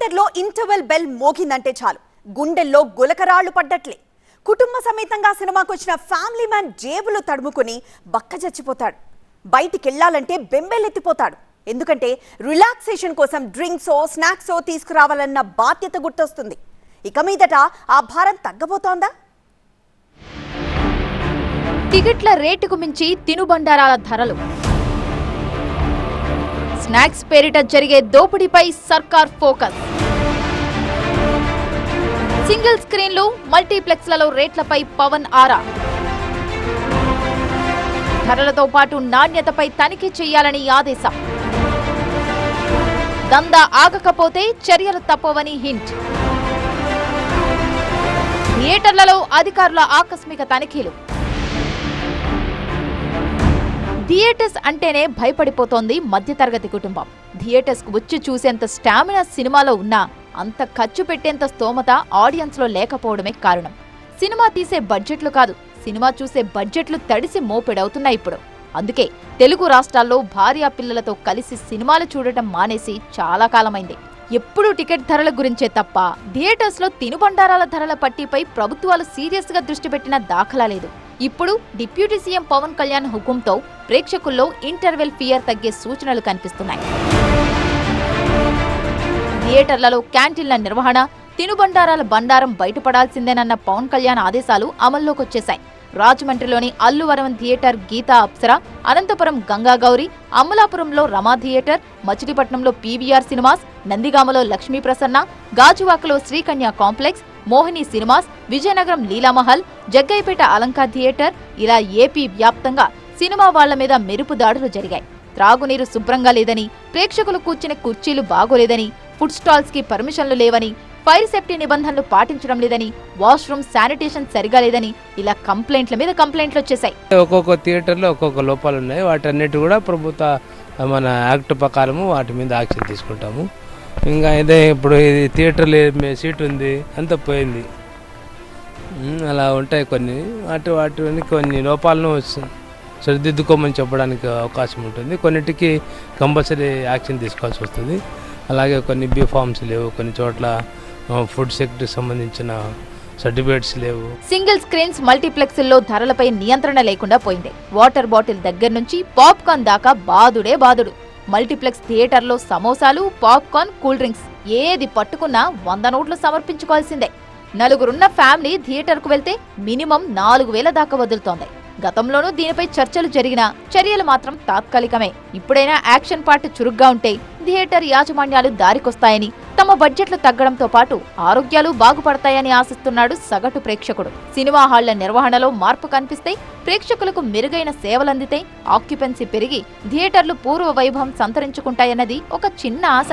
థియేటర్లో interval bell మోగిందంటే చాలు. గుండెల్లో గులకరాళ్ళు పడ్డట్లే. కుటుంబ సమేతంగా సినిమాకు వచ్చిన ఫ్యామిలీ మ్యాన్ జేబులు తడుముకుని బక్క చచ్చిపోతాడు. బయటికెళ్ళాలంటే బెంబెలెత్తిపోతాడు. ఎందుకంటే రిలాక్సేషన్ కోసం డ్రింక్సో స్నాక్సో తీసుకురావాలన్న బాధ్యత గుర్తొస్తుంది. ఇక మీదట ఆ భారం తగ్గబోతోందా? టికెట్ల రేటుకు మించి తినుబండారాల ధరలు. స్నాక్స్ పేరిట జరిగే దోపిడీపై సర్కార్ ఫోకస్. సింగిల్ స్క్రీన్లు మల్టీప్లెక్స్లలో రేట్లపై పవన్ ఆరా. ధరలతో పాటు నాణ్యతపై తనిఖీ చేయాలని ఆదేశం. దందా ఆగకపోతే చర్యలు తప్పవని హింట్. థియేటర్లలో అధికారుల ఆకస్మిక తనిఖీలు. థియేటర్స్ అంటేనే భయపడిపోతోంది మధ్యతరగతి కుటుంబం. థియేటర్స్కు వచ్చి చూసేంత స్టామినా సినిమాలో ఉన్నా అంత ఖర్చు పెట్టేంత స్తోమత ఆడియన్స్లో లేకపోవడమే కారణం. సినిమా తీసే బడ్జెట్లు కాదు సినిమా చూసే బడ్జెట్లు తడిసి మోపెడవుతున్నాయి ఇప్పుడు. అందుకే తెలుగు రాష్ట్రాల్లో భార్యా పిల్లలతో కలిసి సినిమాలు చూడటం మానేసి చాలా కాలమైంది. ఎప్పుడూ టికెట్ ధరల గురించే తప్ప థియేటర్స్లో తినుబండారాల ధరల పట్టీపై ప్రభుత్వాలు సీరియస్గా దృష్టి పెట్టిన దాఖలా లేదు. ఇప్పుడు డిప్యూటీ సీఎం పవన్ కళ్యాణ్ హుకుంతో ప్రేక్షకుల్లో ఇంటర్వెల్ ఫియర్ తగ్గే సూచనలు కనిపిస్తున్నాయి. థియేటర్లలో క్యాంటీన్ల నిర్వహణ తినుబండారాల బండారం బయటపడాల్సిందేనన్న పవన్ కళ్యాణ్ ఆదేశాలు అమల్లోకొచ్చేశాయి. రాజమండ్రిలోని అల్లువరం థియేటర్ గీతా అప్సర అనంతపురం గంగా గౌరి అమలాపురంలో రమా థియేటర్ మచిలీపట్నంలో పీవీఆర్ సినిమాస్ నందిగామలో లక్ష్మీ ప్రసన్న గాజువాకలో Srikanya complex Mohini cinemas Vizianagaram Leelamahal Jaggaiahpet Alankar theatre ఇలా ఏపీ వ్యాప్తంగా సినిమా వాళ్ళ మీద మెరుపు దాడులు జరిగాయి. త్రాగునీరు శుభ్రంగా లేదని ప్రేక్షకులు కూర్చునే కుర్చీలు బాగోలేదని ఫుడ్ స్టాల్స్కి పర్మిషన్లు లేవని ఫైర్ సేఫ్టీ నిబంధనలు పాటించడం లేదని వాష్రూమ్ శానిటేషన్ సరిగా లేదని ఇలా కంప్లైంట్ల మీద కంప్లైంట్లు వచ్చేసాయి ఒక్కొక్క థియేటర్లో ఒక్కొక్క లోపాలు ఉన్నాయి. వాటన్నిటి కూడా ప్రభుత్వ మన యాక్ట్ ప్రకారము వాటి మీద యాక్షన్ తీసుకుంటాము. ఇంకా ఇదే ఇప్పుడు ఇది థియేటర్లో సీట్ ఉంది అంత పోయింది. అలా ఉంటాయి కొన్ని. వాటి వాటి కొన్ని లోపాలను సరిదిద్దుకోమని చెప్పడానికి అవకాశం ఉంటుంది. కొన్నిటికి కంపల్సరీ యాక్షన్ తీసుకోవాల్సి వస్తుంది. అలాగే కొన్ని బీ ఫార్మ్స్ లేవు కొన్ని చోట్ల ఫుడ్ సెక్టర్కి సంబంధించిన సర్టిఫికేట్స్ లేవు. సింగిల్ స్క్రీన్స్ మల్టీప్లెక్స్ల్లో ధరలపై నియంత్రణ లేకుండా పోయింది. వాటర్ బాటిల్ దగ్గర నుంచి పాప్కార్న్ దాకా బాదుడే బాదుడు. మల్టీప్లెక్స్ థియేటర్లో సమోసాలు పాప్కార్న్ కూల్ డ్రింక్స్. ఏది పట్టుకున్నా వంద నోట్లు సమర్పించుకోవాల్సిందే. నలుగురున్న ఫ్యామిలీ థియేటర్కు వెళ్తే మినిమం నాలుగు వేల దాకా వదులుతోంది. గతంలోనూ దీనిపై చర్చలు జరిగినా చర్యలు మాత్రం తాత్కాలికమే. ఇప్పుడైనా యాక్షన్ పార్ట్ చురుగ్గా ఉంటే థియేటర్ యాజమాన్యాలు దారికొస్తాయని తమ బడ్జెట్లు తగ్గడంతో పాటు ఆరోగ్యాలు బాగుపడతాయని ఆశిస్తున్నాడు సగటు ప్రేక్షకుడు. సినిమా హాళ్ళ నిర్వహణలో మార్పు కనిపిస్తే ప్రేక్షకులకు మెరుగైన సేవలందితే ఆక్యుపెన్సీ పెరిగి థియేటర్లు పూర్వ వైభవం సంతరించుకుంటాయన్నది ఒక చిన్న ఆశ.